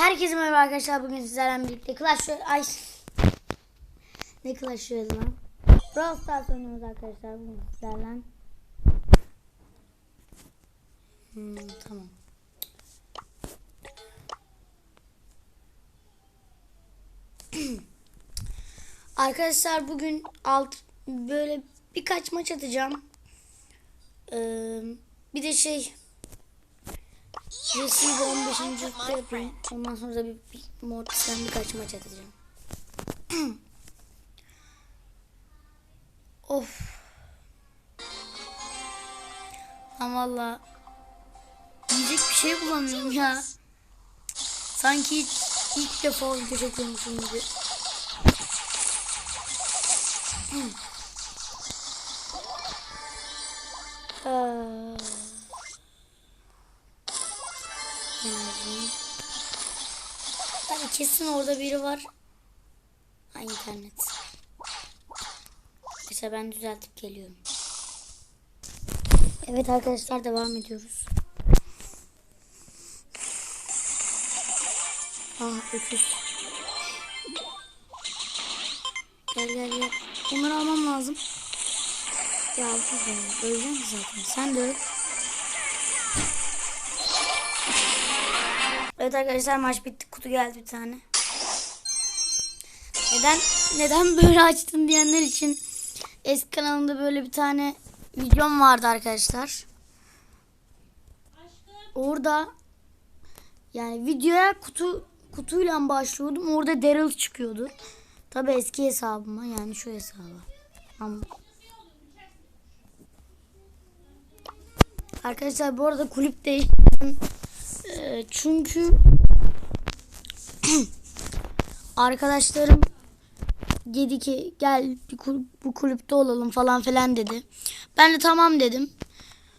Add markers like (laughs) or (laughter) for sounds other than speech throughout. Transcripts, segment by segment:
Herkese merhaba arkadaşlar. Bugün sizlerle birlikte Clash Royale... Ay. Ne Clash Royale lan? Brawl Stars oynuyoruz arkadaşlar. Bugün sizlerle. Hmm, tamam. (clears throat) arkadaşlar bugün alt böyle birkaç maç atacağım. Ee, bir de şey Receive 15. hafta yapayım. Ondan sonra da bir, bir Mortis'ten birkaç maç atacağım. (clears throat) of. Ama valla yiyecek bir şey bulamıyorum ya. Sanki ilk, ilk defa video çekiyormuşum gibi. Eee... (clears throat) Enerji. Kesin orada biri var. Ha internet. Mesela ben düzeltip geliyorum. Evet arkadaşlar devam ediyoruz. Ah öküz. Gel gel gel. Onları almam lazım. Ya bu be. Öleceğim zaten. Sen de öl. Evet arkadaşlar maç bitti. Kutu geldi bir tane. Neden neden böyle açtın diyenler için eski kanalımda böyle bir tane videom vardı arkadaşlar. Orada yani videoya kutu kutuyla başlıyordum. Orada Daryl çıkıyordu. Tabi eski hesabıma yani şu hesaba. Ama Arkadaşlar bu arada kulüp değiştirdim. Çünkü (clears throat) arkadaşlarım dedi ki gel bir kul- bu kulüpte olalım falan filan dedi. Ben de tamam dedim.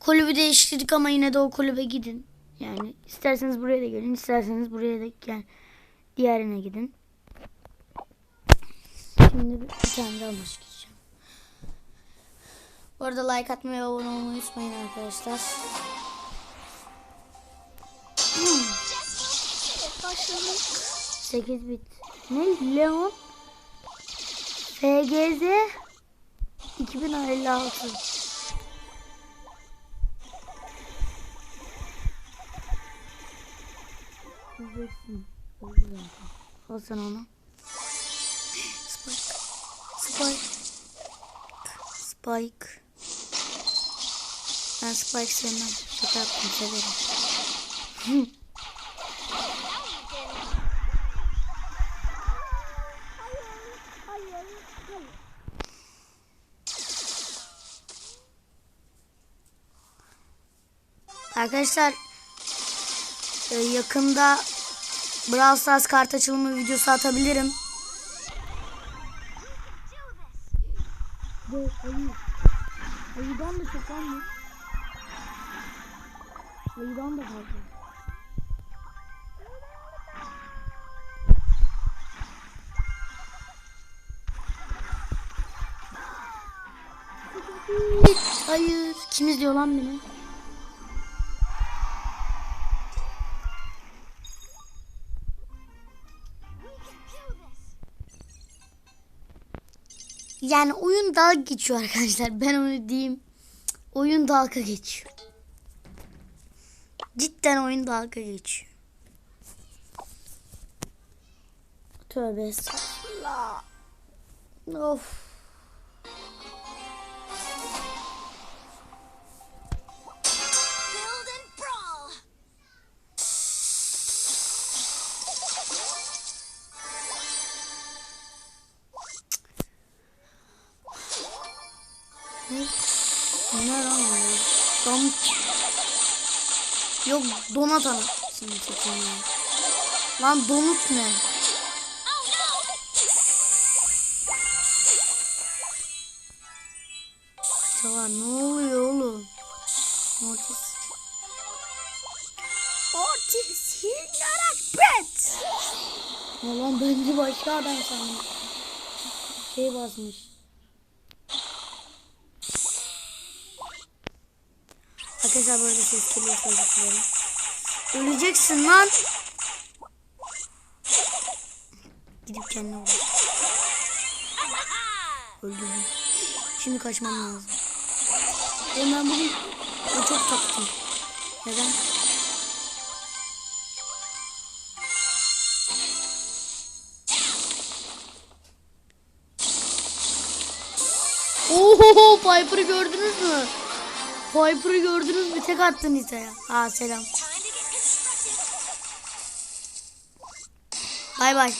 Kulübü değiştirdik ama yine de o kulübe gidin. Yani isterseniz buraya da gelin, isterseniz buraya da gel. Diğerine gidin. Şimdi bir tane daha maç gideceğim. Bu arada like atmayı abone olmayı unutmayın arkadaşlar. 8 bit. Ne? Leon FGZ 2056 Üzeceksin. Al sen onu. Spike. Spike. Spike. Ben Spike sevmem. Şaka yaptım severim. (laughs) Arkadaşlar e, yakında Brawl Stars kart açılımı videosu atabilirim. Ayı. Ayıdan da çok anlı. Ayıdan da fazla. Hayır. Kim izliyor lan beni? Yani oyun dalga geçiyor arkadaşlar. (laughs) Ben onu diyeyim. Oyun dalga geçiyor. Cidden oyun dalga geçiyor. Tövbe estağfurullah. Of. Ne? Lan bu? Dam... Yok donat ana. Şimdi çekeyim ya. Lan donut ne? Çava ne oluyor oğlum? Mortis. Mortis yiyerek bet. Ya lan bence başka adam sandım. Şey basmış. Arkadaşlar böyle ses geliyor dilerim. Öleceksin lan. Gidip kendine vur. Öldürdüm. Şimdi kaçmam lazım. Oğlum ben bugün çok taktım. Neden? Oho Piper'ı gördünüz mü? Piper'ı gördünüz mü? Tek attın İsa'ya. Ha selam. Bay bay.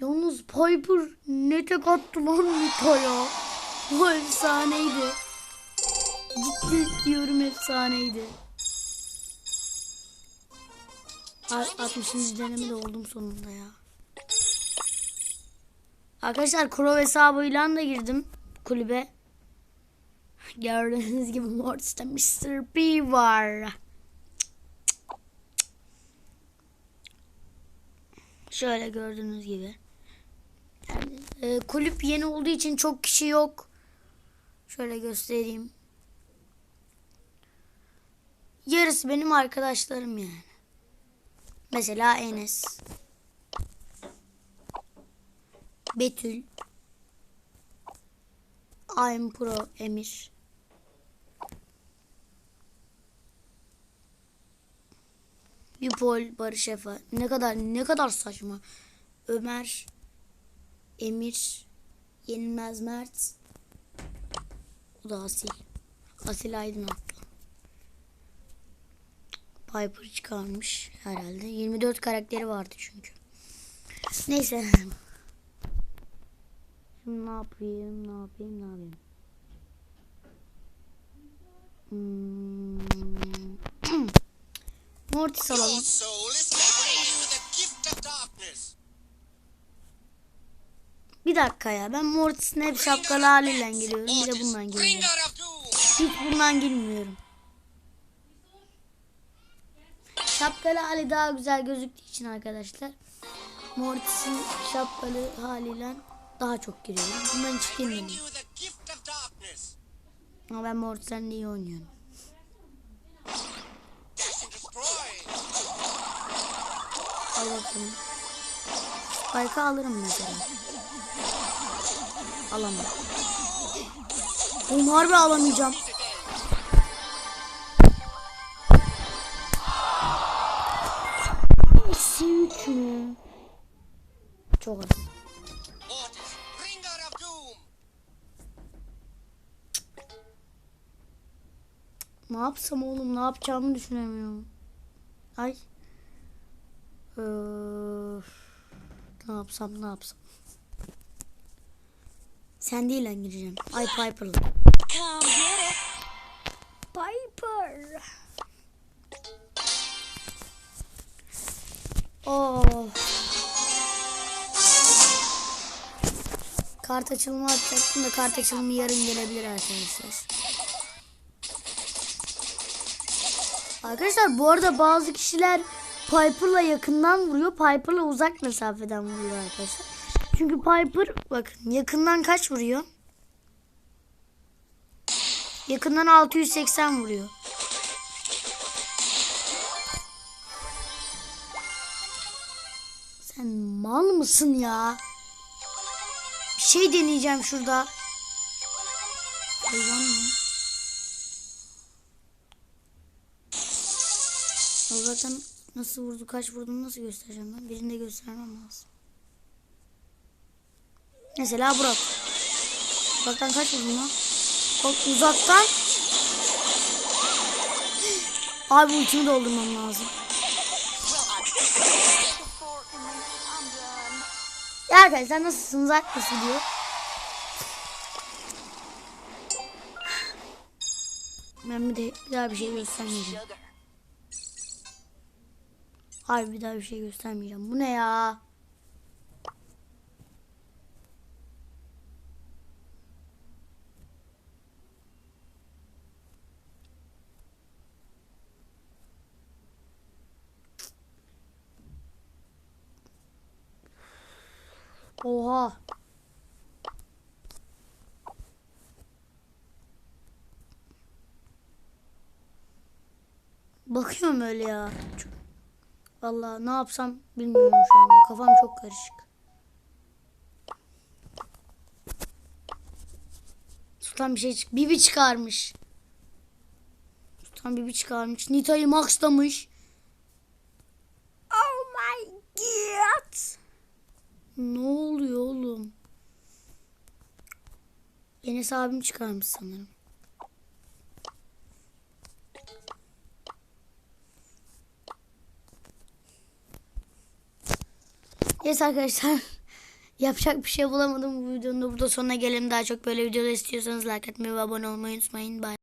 Yalnız Piper ne tek attı lan Nita'ya. O efsaneydi. Ciddi diyorum efsaneydi. A- 60. deneme de oldum sonunda ya. Arkadaşlar Crow hesabıyla da girdim kulübe. Gördüğünüz gibi Mortis'te Mr. P var. Şöyle gördüğünüz gibi. Yani, e, kulüp yeni olduğu için çok kişi yok. Şöyle göstereyim. Yarısı benim arkadaşlarım yani. Mesela Enes. Betül. I'm Pro Emir. Bipol Barış Efe. Ne kadar ne kadar saçma. Ömer Emir Yenilmez Mert O da Asil. Asil Aydın hatta. Piper çıkarmış herhalde. 24 karakteri vardı çünkü. Neyse. (laughs) Şimdi ne yapayım, ne yapayım, ne yapayım? Hmm. Of darkness. Bir dakika ya ben Mortis'in hep şapkalı haliyle geliyorum. Bir de bundan geliyorum. Hiç bundan girmiyorum. Şapkalı hali daha güzel gözüktüğü için arkadaşlar. Mortis'in şapkalı haliyle daha çok giriyorum. Bundan hiç darkness. Ama ben Mortis'ten iyi oynuyorum. Al bakalım. Spike'ı alırım mesela. Alamam. Oğlum harbi alamayacağım. Eksi? Çok az. Ne yapsam oğlum ne yapacağımı düşünemiyorum. Ay. Öf. Ne yapsam ne yapsam. Sen değil lan gireceğim. Ay Piper'la. Piper. Oh. Kart açılımı atacaktım da kart açılımı yarın gelebilir arkadaşlar. Arkadaşlar bu arada bazı kişiler Piper'la yakından vuruyor. Piper'la uzak mesafeden vuruyor arkadaşlar. Çünkü Piper bakın yakından kaç vuruyor? Yakından 680 vuruyor. Sen mal mısın ya? Bir şey deneyeceğim şurada. Hayvan mı? O zaten nasıl vurdu, kaç vurduğunu nasıl göstereceğim ben? Birinde göstermem lazım. Mesela Burak. Burak'tan kaç vurdun lan? Bak uzaktan. Abi ultimi doldurmam lazım. Ya arkadaşlar nasılsınız? Nasıl diyor? Ben bir de daha bir şey göstermeyeceğim. Hayır bir daha bir şey göstermeyeceğim. Bu ne ya? Oha. Bakıyorum öyle ya. Çok- Vallahi ne yapsam bilmiyorum şu anda. Kafam çok karışık. Sultan bir şey çık. Bibi çıkarmış. Sultan Bibi çıkarmış. Nita'yı maxlamış. Oh my god. Ne oluyor oğlum? Enes abim çıkarmış sanırım. Neyse arkadaşlar. (laughs) Yapacak bir şey bulamadım bu videonun da burada sonuna gelelim. Daha çok böyle videolar istiyorsanız like atmayı ve abone olmayı unutmayın. Bye.